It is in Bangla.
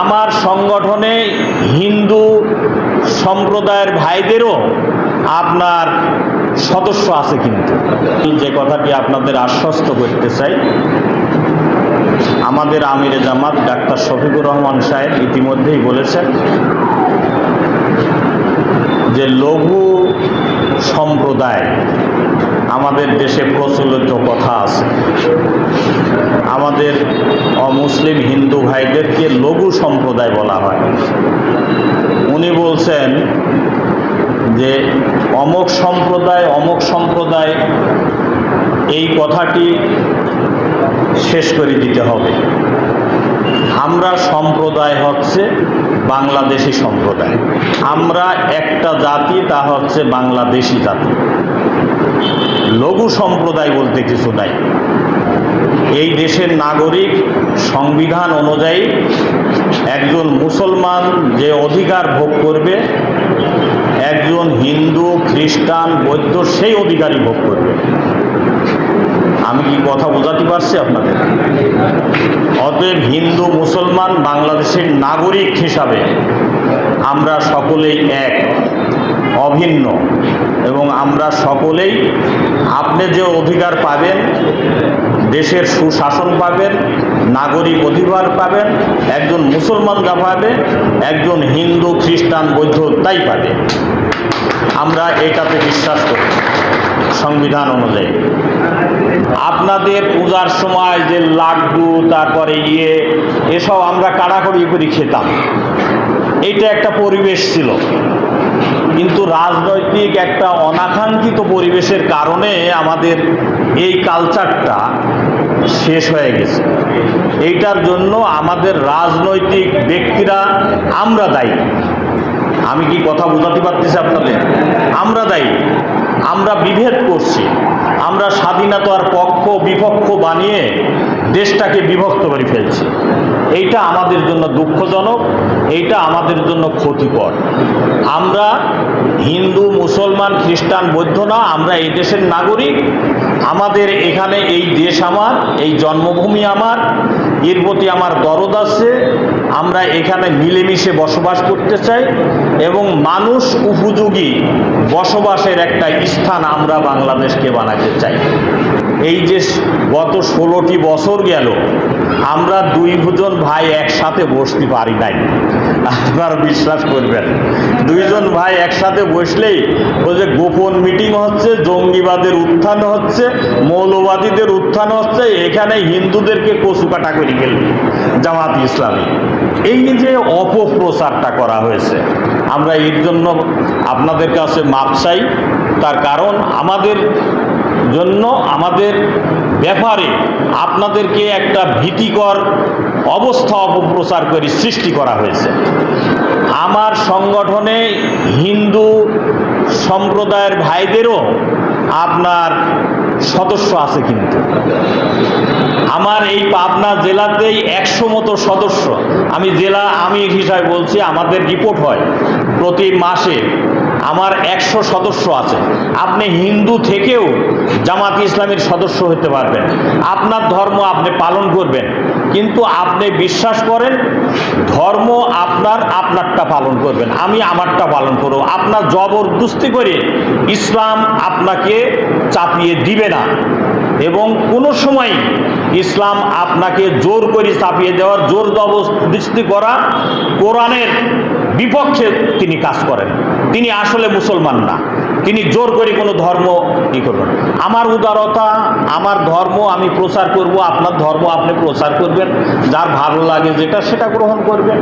আমার সংগঠনে হিন্দু সম্প্রদায়ের ভাইদেরও আপনার সদস্য আছে কিন্তু। যে কথাটি আপনাদের আশ্বস্ত করতে চাই, আমাদের আমিরে জামাত ডাক্তার শফিকুর রহমান সাহেব ইতিমধ্যেই বলেছেন যে লঘু সম্প্রদায় আমাদের দেশে প্রচলিত কথা আছে। আমাদের অমুসলিম হিন্দু ভাইদেরকে লঘু সম্প্রদায় বলা হয়। উনি বলছেন যে, অমক সম্প্রদায় অমক সম্প্রদায়, এই কথাটি শেষ করে দিতে হবে। আমরা সম্প্রদায় হচ্ছে বাংলাদেশি সম্প্রদায়। আমরা একটা জাতি, তা হচ্ছে বাংলাদেশি জাতি। লঘু সম্প্রদায় বলতে কিছু নাই। এই দেশের নাগরিক সংবিধান অনুযায়ী একজন মুসলমান যে অধিকার ভোগ করবে, একজন হিন্দু, খ্রিস্টান, বৌদ্ধ সেই অধিকারই ভোগ করবে। আমি কি কথা বোঝাতে পারছি আপনাদের? অতএব হিন্দু, মুসলমান, বাংলাদেশের নাগরিক হিসাবে আমরা সকলেই এক, অভিন্ন। এবং আমরা সকলেই আপনি যে অধিকার পাবেন, দেশের সুশাসন পাবেন, নাগরিক অধিকার পাবেন, একজন মুসলমান যা পাবে একজন হিন্দু, খ্রিস্টান, বৌদ্ধ তাই পাবে। আমরা এটাতে বিশ্বাস করি, সংবিধান অনুযায়ী। আপনাদের পূজার সময় যে লাড্ডু, তারপরে ইয়ে এসব আমরা কাড়াকড়ি করে খেতাম। এটা একটা পরিবেশ ছিল। কিন্তু রাজনৈতিক একটা অনাকাঙ্ক্ষিত পরিবেশের কারণে আমাদের এই কালচারটা শেষ হয়ে গেছে। এইটার জন্য আমাদের রাজনৈতিক ব্যক্তিরা আমরা দায়ী। আমি কি কথা বোঝাতে পারতেছি আপনাদের? আমরা দায়ী। আমরা বিভেদ করছি। আমরা স্বাধীনতার পক্ষ বিপক্ষ বানিয়ে দেশটাকে বিভক্ত করে ফেলছি। এইটা আমাদের জন্য দুঃখজনক, এইটা আমাদের জন্য ক্ষতিকর। আমরা হিন্দু, মুসলমান, খ্রিস্টান, বৌদ্ধ না, আমরা এই দেশের নাগরিক। আমাদের এখানে এই দেশ আমার, এই জন্মভূমি আমার, এর প্রতি আমার দরদ আছে। আমরা এখানে মিলেমিশে বসবাস করতে চাই এবং মানুষ উপযোগী বসবাসের একটা স্থান আমরা বাংলাদেশকে বানাতে চাই। এই যে গত ষোলোটি বছর গেল, আমরা দুই দুজন ভাই একসাথে বসতে পারি নাই। আপনারা বিশ্বাস করবেন, দুইজন ভাই একসাথে বসলেই ও যে গোপন মিটিং হচ্ছে, জঙ্গিবাদের উত্থান হচ্ছে, মৌলবাদীদের উত্থান হচ্ছে, এখানে হিন্দুদেরকে কচু কাটা করে গেল জামাত ইসলামী। এই যে অপপ্রচারটা করা হয়েছে, আমরা এর জন্য আপনাদের কাছে মাপ চাই, তার কারণ আমাদের জন্য আমাদের ব্যাপারে আপনাদেরকে একটা ভীতিকর অবস্থা অপপ্রচার করে সৃষ্টি করা হয়েছে। আমার সংগঠনে হিন্দু সম্প্রদায়ের ভাইদেরও আপনার সদস্য আছে কিন্তু। আমার এই পাবনা জেলাতেই একশো মতো সদস্য। আমি জেলা আমির হিসাবে বলছি, আমাদের রিপোর্ট হয় প্রতি মাসে আমার একশো সদস্য আছে। আপনি হিন্দু থেকেও জামাত ইসলামের সদস্য হতে পারবেন। আপনার ধর্ম আপনি পালন করবেন। কিন্তু আপনি বিশ্বাস করেন, ধর্ম আপনার আপনারটা পালন করবেন। আমি আমারটা পালন করব। আপনার জবরদস্তি করে ইসলাম আপনাকে চাপিয়ে দিবে না। এবং কোনো সময় ইসলাম আপনাকে জোর করে চাপিয়ে দেওয়ার, জোর জবরদস্তি করা কোরআনের বিপক্ষে তিনি কাজ করেন। তিনি আসলে মুসলমান না। তিনি জোর করে কোনো ধর্ম ই করবেন আমার উদারতা, আমার ধর্ম আমি প্রচার করব, আপনার ধর্ম আপনি প্রচার করবেন, যার ভালো লাগে যেটা সেটা গ্রহণ করবেন।